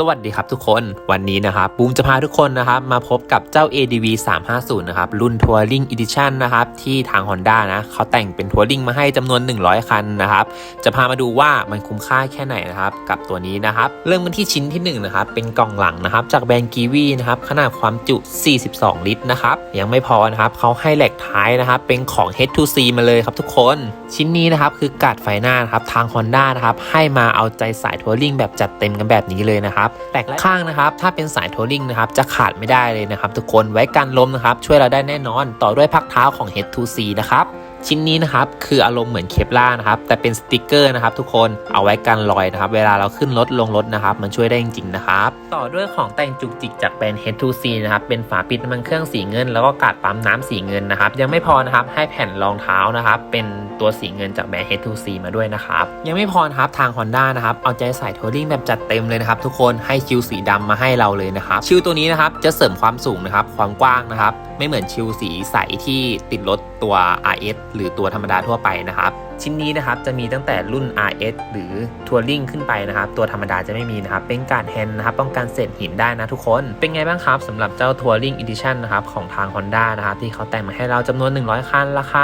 สวัสดีครับทุกคนวันนี้นะครับบูมจะพาทุกคนนะครับมาพบกับเจ้า ADV 350นะครับรุ่น Touring Edition นะครับที่ทาง Honda นะเขาแต่งเป็น Touring มาให้จำนวน 100 คันนะครับจะพามาดูว่ามันคุ้มค่าแค่ไหนนะครับกับตัวนี้นะครับเริ่มกันที่ชิ้นที่1นะครับเป็นกล่องหลังนะครับจากแบรนด์กีวีนะครับขนาดความจุ 42 ลิตรนะครับยังไม่พอนะครับเขาให้แหลกท้ายนะครับเป็นของ H2C มาเลยครับทุกคนชิ้นนี้นะครับคือกาดไฟหน้านะครับทาง Honda นะครับให้มาเอาใจสายทัวริงแบบจัดเต็มกันแบบนี้เลยนะครับแต่ข้างนะครับถ้าเป็นสายทัวริงนะครับจะขาดไม่ได้เลยนะครับทุกคนไว้กันล้มนะครับช่วยเราได้แน่นอน ต่อด้วยพักเท้าของ H2C นะครับ ชิ้นนี้นะครับคืออารมณ์เหมือนเคปล่านะครับแต่เป็นสติกเกอร์นะครับทุกคนเอาไว้กันรอยนะครับเวลาเราขึ้นรถลงรถนะครับมันช่วยได้จริงๆนะครับต่อด้วยของแต่งจุกจิกจากแบรนด์ H2C นะครับเป็นฝาปิดน้ำมันเครื่องสีเงิน แล้วก็กาดปั๊มน้ำสีเงินนะครับยังไม่พอนะครับให้แผ่นรองเท้านะครับเป็นตัวสีเงินจากแบรนด์ H2C มาด้วยนะครับยังไม่พอนะครับทาง Honda นะครับเอาใจใส่ทัวริงแบบจัดเต็มเลยนะครับทุกคนให้ชิวสีดำมาให้เราเลยนะครับชิวตัวนี้นะครับจะเสริมความสูงนะครับความกว้างนะครับไม่เหมือนชิวสีใสที่ติดรถตัว RS หรือตัวธรรมดาทั่วไปนะครับ ชิ้นนี้นะครับจะมีตั้งแต่รุ่น RS หรือทัวริงขึ้นไปนะครับ ตัวธรรมดาจะไม่มีนะครับ เป็นการแฮนด์นะครับ ป้องกันเศษหินได้นะทุกคน เป็นไงบ้างครับสำหรับเจ้าทัวริงอีดิชันนะครับของทาง Honda นะครับ ที่เขาแต่งมาให้เราจำนวน 100 คัน ราคา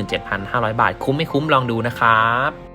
197,500 บาท คุ้มไม่คุ้มลองดูนะครับ